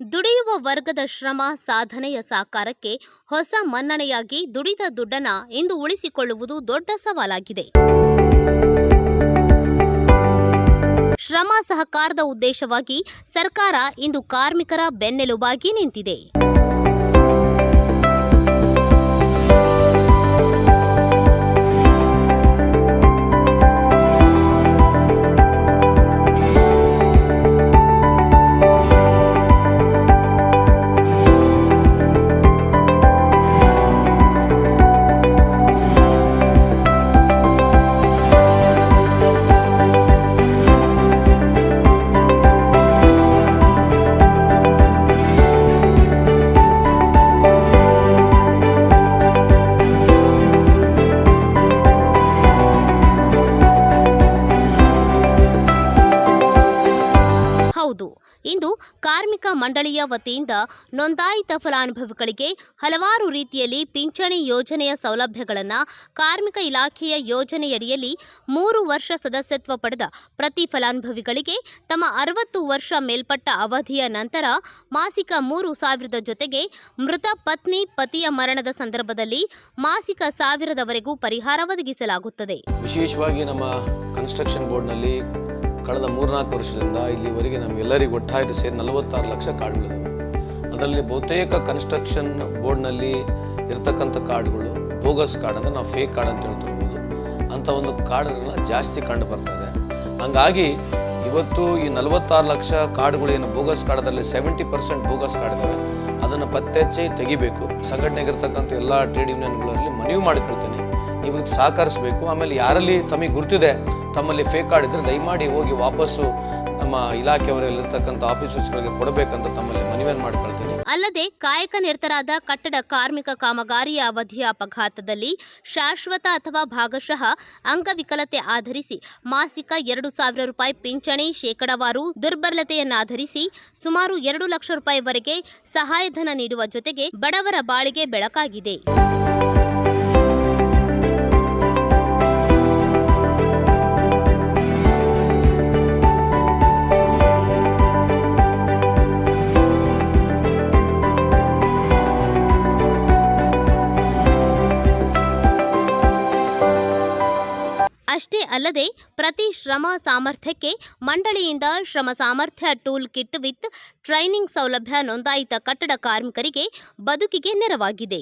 ದುಡಿಯುವ ವರ್ಗದ ಶ್ರಮ ಸಾಧನೆಯ ಸಾಕಾರಕ್ಕೆ ಹೊಸ ಮನ್ನಣೆಯಾಗಿ ದುಡಿದ ದುಡ್ಡನ ಇಂದು ಉಳಿಸಿಕೊಳ್ಳುವುದು ದೊಡ್ಡ ಸವಾಲಾಗಿದೆ. ಶ್ರಮ ಸಹಕಾರದ ಉದ್ದೇಶವಾಗಿ ಸರ್ಕಾರ ಇಂದು ಕಾರ್ಮಿಕರ ಬೆನ್ನೆಲುಬಾಗಿ ನಿಂತಿದೆ. ಇಂದು ಕಾರ್ಮಿಕ ಮಂಡಳಿಯ ವತಿಯಿಂದ ನೋಂದಾಯಿತ ಫಲಾನುಭವಿಗಳಿಗೆ ಹಲವಾರು ರೀತಿಯಲ್ಲಿ ಪಿಂಚಣಿ ಯೋಜನೆಯ ಸೌಲಭ್ಯಗಳನ್ನು ಕಾರ್ಮಿಕ ಇಲಾಖೆಯ ಯೋಜನೆಯಡಿಯಲ್ಲಿ ಮೂರು ವರ್ಷ ಸದಸ್ಯತ್ವ ಪಡೆದ ಪ್ರತಿ ಫಲಾನುಭವಿಗಳಿಗೆ ತಮ್ಮ ಅರವತ್ತು ವರ್ಷ ಮೇಲ್ಪಟ್ಟ ಅವಧಿಯ ನಂತರ ಮಾಸಿಕ ಮೂರು ಸಾವಿರದ ಜೊತೆಗೆ ಮೃತ ಪತ್ನಿ ಪತಿಯ ಮರಣದ ಸಂದರ್ಭದಲ್ಲಿ ಮಾಸಿಕ ಸಾವಿರದವರೆಗೂ ಪರಿಹಾರ ಒದಗಿಸಲಾಗುತ್ತದೆ. ವಿಶೇಷವಾಗಿ ನಮ್ಮ ಕನ್ಸ್ಟ್ರಕ್ಷನ್ ಬೋರ್ಡ್ನಲ್ಲಿ ಕಳೆದ ಮೂರ್ನಾಲ್ಕು ವರ್ಷದಿಂದ ಇಲ್ಲಿವರೆಗೆ ನಮಗೆಲ್ಲರಿಗೂ ಒಟ್ಟಾಗಿ ಸೇರಿ ನಲವತ್ತಾರು ಲಕ್ಷ ಕಾರ್ಡ್ಗಳು ಅದರಲ್ಲಿ ಬಹುತೇಕ ಕನ್ಸ್ಟ್ರಕ್ಷನ್ ಬೋರ್ಡ್ನಲ್ಲಿ ಇರ್ತಕ್ಕಂಥ ಕಾರ್ಡ್ಗಳು ಬೋಗಸ್ ಕಾರ್ಡ್ ಅಂದರೆ ನಾವು ಫೇಕ್ ಕಾರ್ಡ್ ಅಂತ ಹೇಳ್ತಿರ್ಬೋದು ಅಂಥ ಒಂದು ಕಾರ್ಡ್ಗಳನ್ನ ಜಾಸ್ತಿ ಕಂಡು ಬರ್ತದೆ. ಹಂಗಾಗಿ ಇವತ್ತು ಈ ನಲವತ್ತಾರು ಲಕ್ಷ ಕಾರ್ಡ್ಗಳು ಏನು ಬೋಗಸ್ ಕಾರ್ಡದಲ್ಲಿ ಸೆವೆಂಟಿ ಪರ್ಸೆಂಟ್ ಬೋಗಸ್ ಕಾರ್ಡ್ ಇದ್ದಾವೆ ಅದನ್ನು ಪತ್ತೆ ಹಚ್ಚಿ ತೆಗಿಬೇಕು ಸಂಘಟನೆಗಿರ್ತಕ್ಕಂಥ ಎಲ್ಲ ಟ್ರೇಡ್ ಯೂನಿಯನ್ಗಳಲ್ಲಿ ಮನವಿ ಮಾಡಿಕೊಳ್ತೇನೆ. ಇವತ್ತು ಸಹಕರಿಸಬೇಕು. ಆಮೇಲೆ ಯಾರಲ್ಲಿ ತಮಗೆ ಗುರ್ತಿದೆ ತಮ್ಮಲ್ಲಿ ಫೇಕ್ ಕಾರ್ಡ್ ಇದ್ದರೆ ದಯಮಾಡಿ ಹೋಗಿ ವಾಪಸ್ಸು ನಮ್ಮ ಇಲಾಖೆಯವರಲ್ಲಿರ್ತಕ್ಕಂಥ ಆಫೀಸರ್ಸ್ಗಳಿಗೆ ಕೊಡಬೇಕಂತ ತಮ್ಮಲ್ಲಿ ಮನವಿಯನ್ನು ಮಾಡ್ಕೊಳ್ತೀನಿ. ಅಲ್ಲದೆ ಕಾಯಕ ನಿರತರಾದ ಕಟ್ಟಡ ಕಾರ್ಮಿಕ ಕಾಮಗಾರಿಯ ಅವಧಿಯ ಅಪಘಾತದಲ್ಲಿ ಶಾಶ್ವತ ಅಥವಾ ಭಾಗಶಃ ಅಂಗವಿಕಲತೆ ಆಧರಿಸಿ ಮಾಸಿಕ ಎರಡು ಸಾವಿರ ರೂಪಾಯಿ ಪಿಂಚಣಿ ಶೇಕಡವಾರು ದುರ್ಬಲತೆಯನ್ನಾಧರಿಸಿ ಸುಮಾರು ಎರಡು ಲಕ್ಷ ರೂಪಾಯಿವರೆಗೆ ಸಹಾಯಧನ ನೀಡುವ ಜೊತೆಗೆ ಬಡವರ ಬಾಳಿಗೆ ಬೆಳಕಾಗಿದೆ. ಅಷ್ಟೇ ಅಲ್ಲದೆ ಪ್ರತಿ ಶ್ರಮ ಸಾಮರ್ಥ್ಯಕ್ಕೆ ಮಂಡಳಿಯಿಂದ ಶ್ರಮ ಸಾಮರ್ಥ್ಯ ಟೂಲ್ ಕಿಟ್ ವಿತ್ ಟ್ರೈನಿಂಗ್ ಸೌಲಭ್ಯ ನೋಂದಾಯಿತ ಕಟ್ಟಡ ಕಾರ್ಮಿಕರಿಗೆ ಬದುಕಿಗೆ ನೆರವಾಗಿದೆ.